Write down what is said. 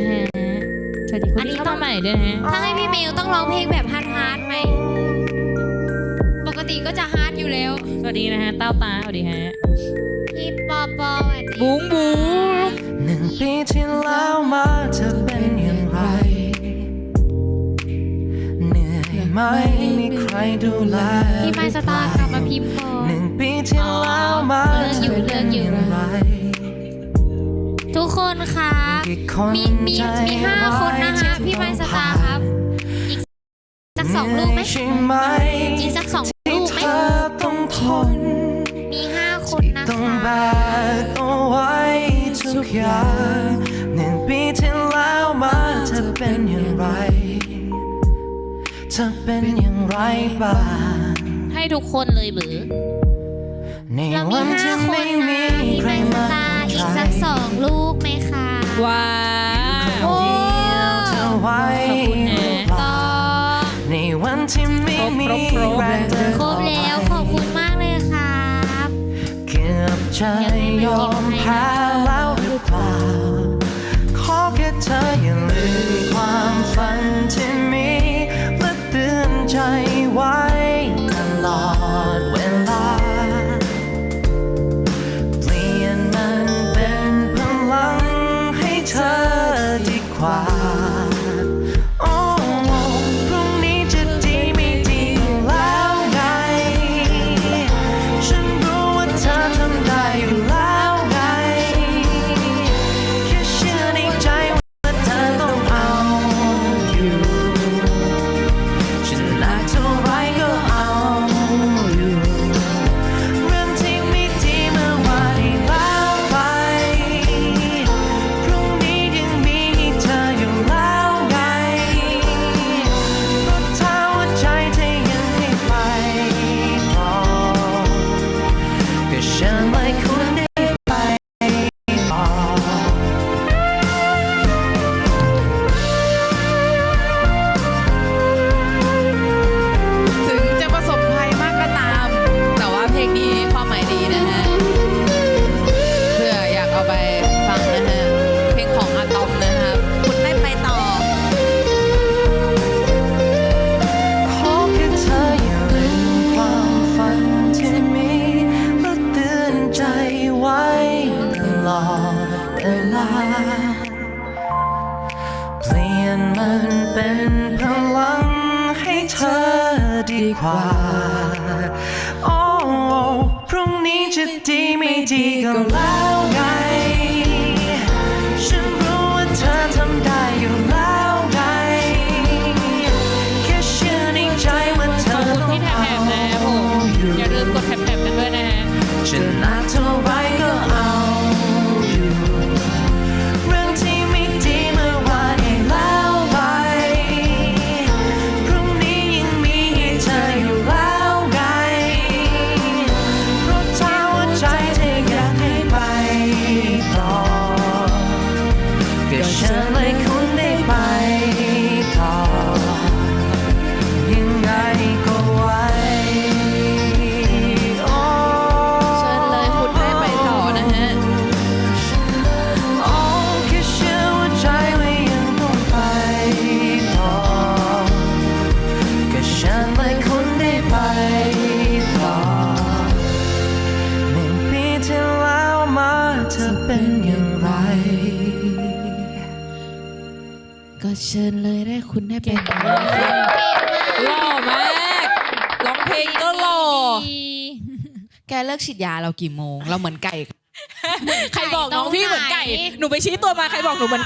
นะฮะ สวัสดีคนอันนี้ที่เข้าต้อมางใหม่ด้วยนะฮะ ถ้าให้พี่เมลต้องร้องเพลงแบบฮาร์ดฮาร์ดไหม ปกติก็จะฮาร์ดอยู่แล้ว สวัสดีนะฮะเต้าตาสวัสดีฮะ พี่ปอปอสวัสดีบุ้งบุ้งหนึ่งปีที่แล้วมาเธอเป็นอย่างไร เหนื่อยไหมมีใครดูแลพี่ไมสตาร์กลับมาพิมพ์ก่อนหนึ่งปีที่แล้วมาเลิกอยู่เธอเป็นอย่างไรทุกคนครับกี่คน มีมีใจมีห้าคนนะคะพี่ไมสตาร์ครับ อีกสักสองลูกไหมใช่ไหมอีกสักสองที่ลูกเธไหมอต้องทนมีห้าคนนะต้องคะแบกเอาไว้ทุกอย่างหนึ่งปีที่แล้วมาเธอเป็นอย่างไรเธอเป็นอย่างไรบ้างให้ทุกคนเลยหรือในเรามีวันห้าที่คไม่นมีนะ ว้าโอ้วเธอไว้ขอบคุณนะหรือเปต่อในวันที่ไม่มีครบครบแรงเดินครบแล้วขอบคุณมากเลยครับเกือบจะยอมแพ้แล้วหรือเปล่าขอแค่เธออย่าลืมความฝันที่มีและเตือนใจ เวลา เปลี่ยนมันเป็นพลังให้เธอดีกว่า โอ้พรุ่งนี้จะดีไม่ดีก็แล้วไง ก็เชิญเลยได้คุณได้ไปต่อหล่อมากร้องเพลงก็หล่อ แกเลิกฉีดยาเรากี่โมง เราเหมือนไก่ ใครบอกน้องพี่เหมือนไก่ หนูไปชี้ตัวมาใครบอกหนูเหมือน